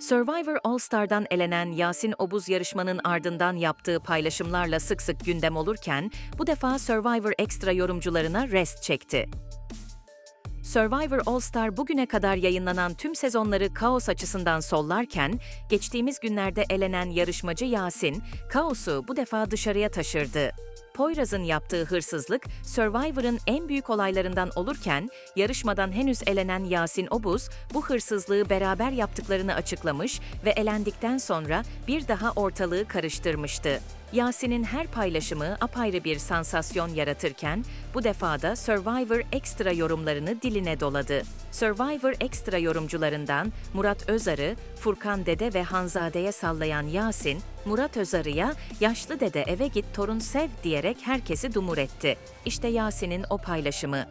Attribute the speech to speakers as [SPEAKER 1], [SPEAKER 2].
[SPEAKER 1] Survivor All Star'dan elenen Yasin Obuz yarışmanın ardından yaptığı paylaşımlarla sık sık gündem olurken, bu defa Survivor Extra yorumcularına rest çekti. Survivor All Star bugüne kadar yayınlanan tüm sezonları kaos açısından sollarken, geçtiğimiz günlerde elenen yarışmacı Yasin, kaosu bu defa dışarıya taşırdı. Poyraz'ın yaptığı hırsızlık, Survivor'ın en büyük olaylarından olurken, yarışmadan henüz elenen Yasin Obuz, bu hırsızlığı beraber yaptıklarını açıklamış ve elendikten sonra bir daha ortalığı karıştırmıştı. Yasin'in her paylaşımı apayrı bir sansasyon yaratırken, bu defada Survivor Extra yorumlarını diline doladı. Survivor Extra yorumcularından Murat Özarı, Furkan Dede ve Hanzade'ye sallayan Yasin, Murat Özarı'ya yaşlı dede eve git torun sev diyerek herkesi dumur etti. İşte Yasin'in o paylaşımı.